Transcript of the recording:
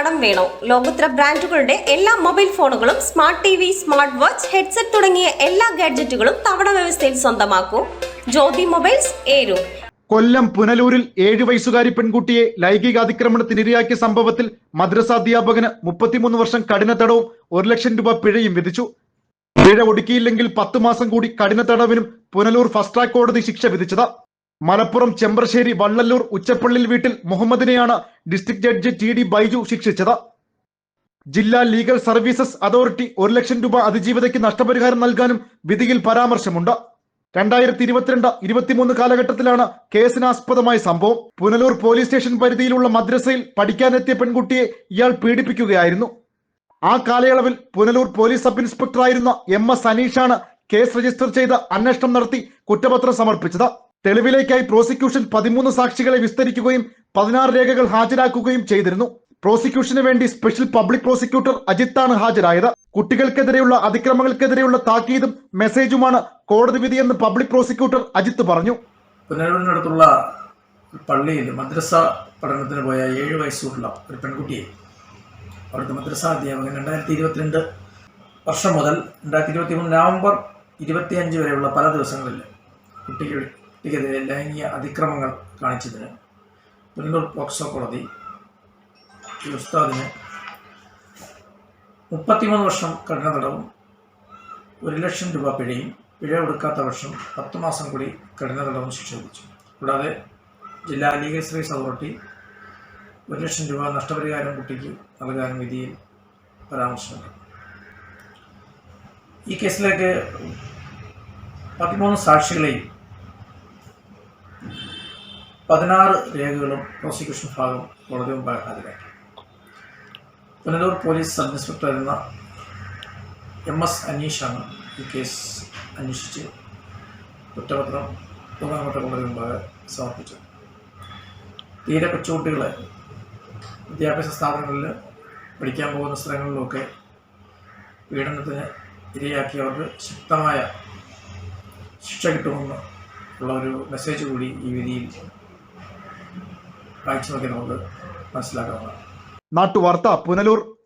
കടം വേണോ? ലോകോത്തര ബ്രാൻഡുകളുടെ എല്ലാ മൊബൈൽ ഫോണുകളും smart T V smart watch headset തുടങ്ങിയ എല്ലാ ഗാഡ്ജറ്റുകളും തവണ വ്യവസ്ഥയിൽ സ്വന്തമാക്കൂ. ജ്യോതി മൊബൈൽസ് ഏരു. കൊല്ലം പുനലൂരിൽ ഏഴു വയസ്സുകാരി പെൺകുട്ടിയെ ലൈംഗികാതിക്രമണത്തിനിരയാക്കിയ സംഭവത്തിൽ മദ്രസാധ്യാപകന് മുപ്പത്തിമൂന്ന് വർഷം കഠിന തടവും ഒരു ലക്ഷം രൂപ പിഴയും വിധിച്ചു. പിഴ ഒടുക്കിയില്ലെങ്കിൽ പത്തു മാസം കൂടി കഠിന തടവിനും പുനലൂർ ഫസ്റ്റ് ട്രാക്ക് കോടതി ശിക്ഷ വിധിച്ചത്. മലപ്പുറം ചെമ്പ്രശ്ശേരി വള്ളല്ലൂർ ഉച്ചപ്പള്ളിൽ വീട്ടിൽ മുഹമ്മദിനെയാണ് district judge T D Baiju ശിക്ഷിച്ചത്. ജില്ലാ ലീഗൽ സർവീസസ് അതോറിറ്റി ഒരു ലക്ഷം രൂപ അതിജീവിതയ്ക്ക് നഷ്ടപരിഹാരം നൽകാനും വിധിയിൽ പരാമർശമുണ്ട്. രണ്ടായിരത്തി ഇരുപത്തിരണ്ട് ഇരുപത്തിമൂന്ന് കാലഘട്ടത്തിലാണ് കേസിനാസ്പദമായ സംഭവം. പുനലൂർ പോലീസ് സ്റ്റേഷൻ പരിധിയിലുള്ള മദ്രസയിൽ പഠിക്കാനെത്തിയ പെൺകുട്ടിയെ ഇയാൾ പീഡിപ്പിക്കുകയായിരുന്നു. ആ കാലയളവിൽ പുനലൂർ പോലീസ് സബ് ഇൻസ്പെക്ടറായിരുന്ന എം എസ് അനീഷാണ് കേസ് രജിസ്റ്റർ ചെയ്ത് അന്വേഷണം നടത്തി കുറ്റപത്രം സമർപ്പിച്ചത്. തെളിവിലേക്കായി പ്രോസിക്യൂഷൻ പതിമൂന്ന് സാക്ഷികളെ വിസ്തരിക്കുകയും പതിനാറ് രേഖകൾ ഹാജരാക്കുകയും ചെയ്തിരുന്നു. പ്രോസിക്യൂഷന് വേണ്ടി സ്പെഷ്യൽ പബ്ലിക് പ്രോസിക്യൂട്ടർ അജിത്താണ് ഹാജരായത്. കുട്ടികൾക്കെതിരെയുള്ള അതിക്രമങ്ങൾക്കെതിരെയുള്ള താക്കീതും മെസ്സേജുമാണ് കോടതി വിധിയെന്ന് പബ്ലിക് പ്രോസിക്യൂട്ടർ അജിത്ത് പറഞ്ഞു. പുനലൂരിനടുത്തുള്ള പള്ളിയിൽ മദ്രസ പഠനത്തിന് പോയ ഏഴ് വയസ്സുള്ള ഒരു പെൺകുട്ടിയെ അവിടുത്തെ മദ്രസ അധ്യാപകൻ രണ്ടായിരത്തി ഇരുപത്തിരണ്ട് വർഷം മുതൽ രണ്ടായിരത്തി ഇരുപത്തി മൂന്ന് നവംബർ ഇരുപത്തിയഞ്ച് വരെയുള്ള പല ദിവസങ്ങളിൽ കുട്ടികൾ കുട്ടിക്കെതിരെ ലൈംഗിക അതിക്രമങ്ങൾ കാണിച്ചതിന് പുനലൂർ പോക്സോ കോടതി ഉസ്താദിന് മുപ്പത്തിമൂന്ന് വർഷം കഠിന തടവും ഒരു ലക്ഷം രൂപ പിഴയും പിഴ കൊടുക്കാത്ത വർഷം പത്ത് മാസം കൂടി കഠിന തടവും ശിക്ഷ വിധിച്ചു കൂടാതെ ജില്ലാ ലീഗൽ സർവീസ് അതോറിറ്റി ഒരു ലക്ഷം രൂപ നഷ്ടപരിഹാരം കുട്ടിക്ക് നൽകാൻ വിധിയിൽ പരാമർശമുണ്ട്. ഈ കേസിലേക്ക് പതിമൂന്ന് സാക്ഷികളെയും പതിനാറ് രേഖകളും പ്രോസിക്യൂഷൻ ഭാഗം കോടതി മുമ്പായി ഹാജരാക്കി Punalur police sub inspector M S അനീഷാണ് ഈ കേസ് അന്വേഷിച്ച് കുറ്റപത്രം മൂന്നാമത്തെ കോടതി മുമ്പാകെ സമർപ്പിച്ചത്. തീരെ കൊച്ചുകുട്ടികളെ വിദ്യാഭ്യാസ സ്ഥാപനങ്ങളിൽ പഠിക്കാൻ പോകുന്ന സ്ഥലങ്ങളിലൊക്കെ പീഡനത്തിന് ഇരയാക്കിയവർക്ക് ശക്തമായ ശിക്ഷ കിട്ടുമെന്ന് ഉള്ള ഒരു മെസ്സേജ് കൂടി ഈ വിധിയിൽ നോക്കി നമുക്ക് മനസ്സിലാക്കാവുന്നതാണ്. നാട്ടുവാർത്ത പുനലൂർ.